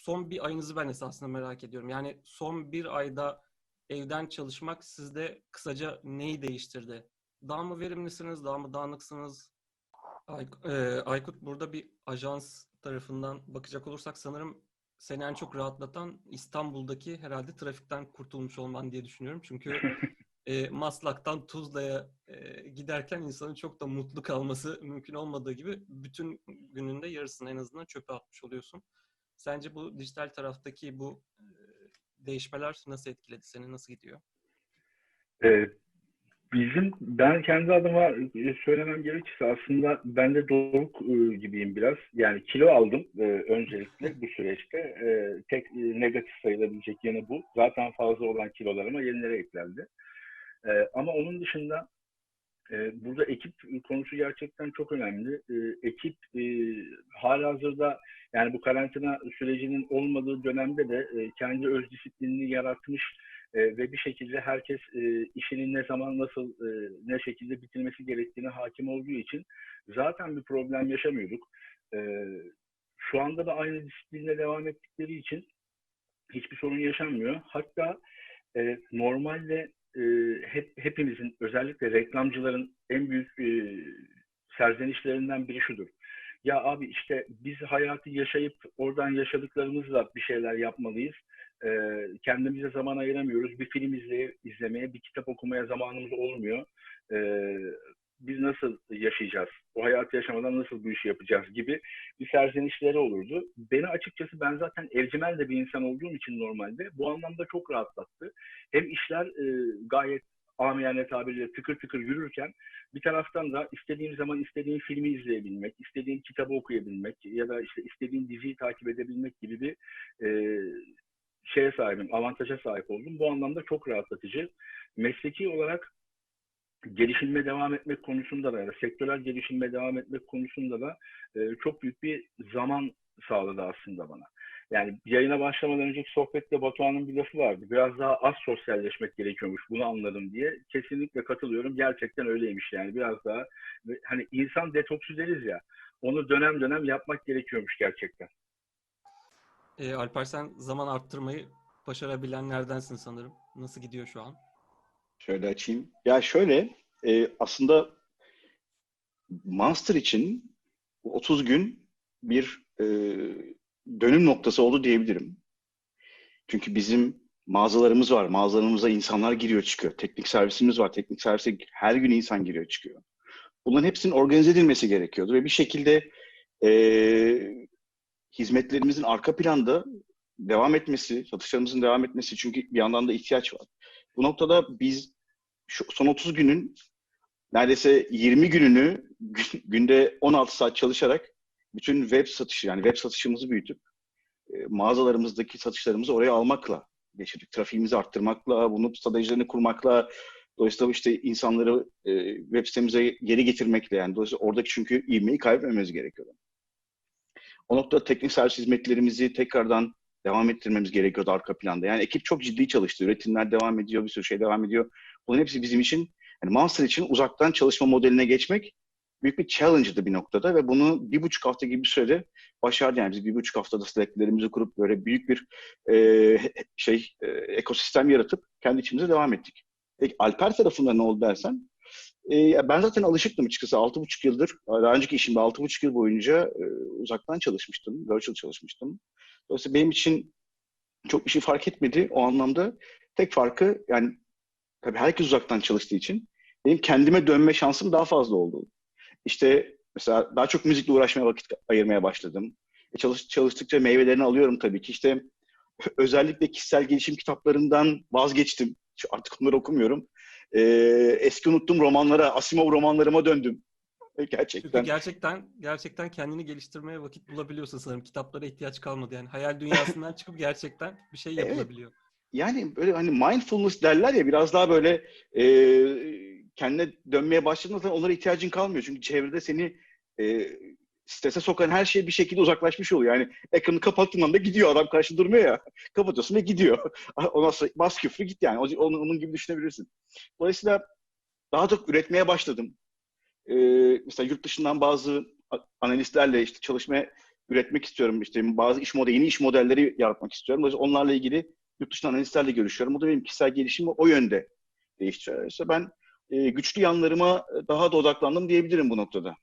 son bir ayınızı ben esasında merak ediyorum. Yani son bir ayda evden çalışmak sizde kısaca neyi değiştirdi? Daha mı verimlisiniz, daha mı dağınıksınız? Ay, e, Aykut burada bir ajans tarafından bakacak olursak sanırım seni en çok rahatlatan İstanbul'daki herhalde trafikten kurtulmuş olman diye düşünüyorum. Çünkü e, Maslak'tan Tuzla'ya e, giderken insanın çok da mutlu kalması mümkün olmadığı gibi bütün gününde yarısını en azından çöpe atmış oluyorsun. Sence bu dijital taraftaki bu e, değişmeler nasıl etkiledi seni? Nasıl gidiyor? Evet. Bizim, ben kendi adıma e, söylemem gerekirse aslında ben de Doruk e, gibiyim biraz. Yani kilo aldım e, öncelikle bu süreçte. E, tek negatif sayılabilecek yanı bu. Zaten fazla olan kilolarıma yenilere eklendi. E, ama onun dışında e, burada ekip konusu gerçekten çok önemli. E, ekip e, halihazırda yani bu karantina sürecinin olmadığı dönemde de e, kendi öz disiplinini yaratmış e, ve bir şekilde herkes e, işinin ne zaman nasıl ne şekilde bitirmesi gerektiğine hakim olduğu için zaten bir problem yaşamıyorduk. E, şu anda da aynı disiplinle devam ettikleri için hiçbir sorun yaşanmıyor. Hatta normalde e, hep hepimizin özellikle reklamcıların en büyük e, serzenişlerinden biri şudur. Ya abi işte biz hayatı yaşayıp oradan yaşadıklarımızla bir şeyler yapmalıyız. E, kendimize zaman ayıramıyoruz. Bir film izleye, izlemeye, bir kitap okumaya zamanımız olmuyor. E, biz nasıl yaşayacağız? O hayatı yaşamadan nasıl bu işi yapacağız gibi bir serzenişleri olurdu. Beni açıkçası ben zaten evcimel de bir insan olduğum için normalde bu anlamda çok rahatlattı. Hem işler e, gayet amiyane tabiriyle tıkır tıkır yürürken bir taraftan da istediğim zaman istediğim filmi izleyebilmek, istediğim kitabı okuyabilmek ya da işte istediğim diziyi takip edebilmek gibi bir e, şeye sahibim, avantaja sahip oldum. Bu anlamda çok rahatlatıcı. Mesleki olarak gelişilme devam etmek konusunda da, yani sektörel gelişilme devam etmek konusunda da e, çok büyük bir zaman sağladı aslında bana. Yani yayına başlamadan önceki sohbette Batuhan'ın bir lafı vardı. Biraz daha az sosyalleşmek gerekiyormuş. Bunu anladım diye. Kesinlikle katılıyorum. Gerçekten öyleymiş yani. Biraz daha hani insan detoksu deriz ya. Onu dönem dönem yapmak gerekiyormuş gerçekten. E, Alper sen zaman arttırmayı başarabilenlerdensin sanırım. Nasıl gidiyor şu an? Şöyle açayım. Ya şöyle e, aslında Monster için 30 gün bir e, dönüm noktası oldu diyebilirim. Çünkü bizim mağazalarımız var. Mağazalarımıza insanlar giriyor çıkıyor. Teknik servisimiz var. Teknik servise her gün insan giriyor çıkıyor. Bunların hepsinin organize edilmesi gerekiyordu ve bir şekilde e, hizmetlerimizin arka planda devam etmesi, satışlarımızın devam etmesi çünkü bir yandan da ihtiyaç var. Bu noktada biz şu son 30 günün neredeyse 20 gününü günde 16 saat çalışarak bütün web satışı yani web satışımızı büyütüp e, mağazalarımızdaki satışlarımızı oraya almakla geçirdik. Trafiğimizi arttırmakla, bunu stratejilerini kurmakla, dolayısıyla işte insanları e, web sitemize geri getirmekle yani dolayısıyla oradaki çünkü ivmeyi kaybetmememiz gerekiyordu. O noktada teknik servis hizmetlerimizi tekrardan devam ettirmemiz gerekiyordu arka planda. Yani ekip çok ciddi çalıştı. Üretimler devam ediyor, bir sürü şey devam ediyor. Bunun hepsi bizim için, yani Monster için uzaktan çalışma modeline geçmek büyük bir challenge'dı bir noktada ve bunu bir buçuk hafta gibi bir sürede başardı. Yani biz bir buçuk haftada Slack'lerimizi kurup böyle büyük bir e, şey e, ekosistem yaratıp kendi içimize devam ettik. Peki Alper tarafında ne oldu dersen, e, ben zaten alışıktım açıkçası. Altı buçuk yıldır, daha önceki işimde altı buçuk yıl boyunca e, uzaktan çalışmıştım, virtual çalışmıştım. Dolayısıyla benim için çok bir şey fark etmedi o anlamda. Tek farkı yani tabii herkes uzaktan çalıştığı için benim kendime dönme şansım daha fazla oldu. İşte mesela daha çok müzikle uğraşmaya vakit ayırmaya başladım. E çalış, çalıştıkça meyvelerini alıyorum tabii ki. İşte özellikle kişisel gelişim kitaplarından vazgeçtim. Artık onları okumuyorum. Ee, eski unuttuğum romanlara, Asimov romanlarıma döndüm. Gerçekten. Çünkü gerçekten gerçekten kendini geliştirmeye vakit bulabiliyorsun sanırım. Kitaplara ihtiyaç kalmadı. Yani hayal dünyasından çıkıp gerçekten bir şey yapılabiliyor. Evet. Yani böyle hani mindfulness derler ya biraz daha böyle e, kendine dönmeye başladığında onlara ihtiyacın kalmıyor. Çünkü çevrede seni e, strese sokan her şey bir şekilde uzaklaşmış oluyor. Yani ekranı kapattığın anda gidiyor. Adam karşı durmuyor ya. Kapatıyorsun ve gidiyor. Ondan sonra bas küfrü git yani. Onun, onun gibi düşünebilirsin. Dolayısıyla daha çok üretmeye başladım. Ee, mesela yurt dışından bazı analistlerle işte çalışmaya üretmek istiyorum. İşte bazı iş modeli, yeni iş modelleri yaratmak istiyorum. Dolayısıyla onlarla ilgili yurt dışından analistlerle görüşüyorum. Bu da benim kişisel gelişimi o yönde değiştiriyor. İşte ben e, güçlü yanlarıma daha da odaklandım diyebilirim bu noktada.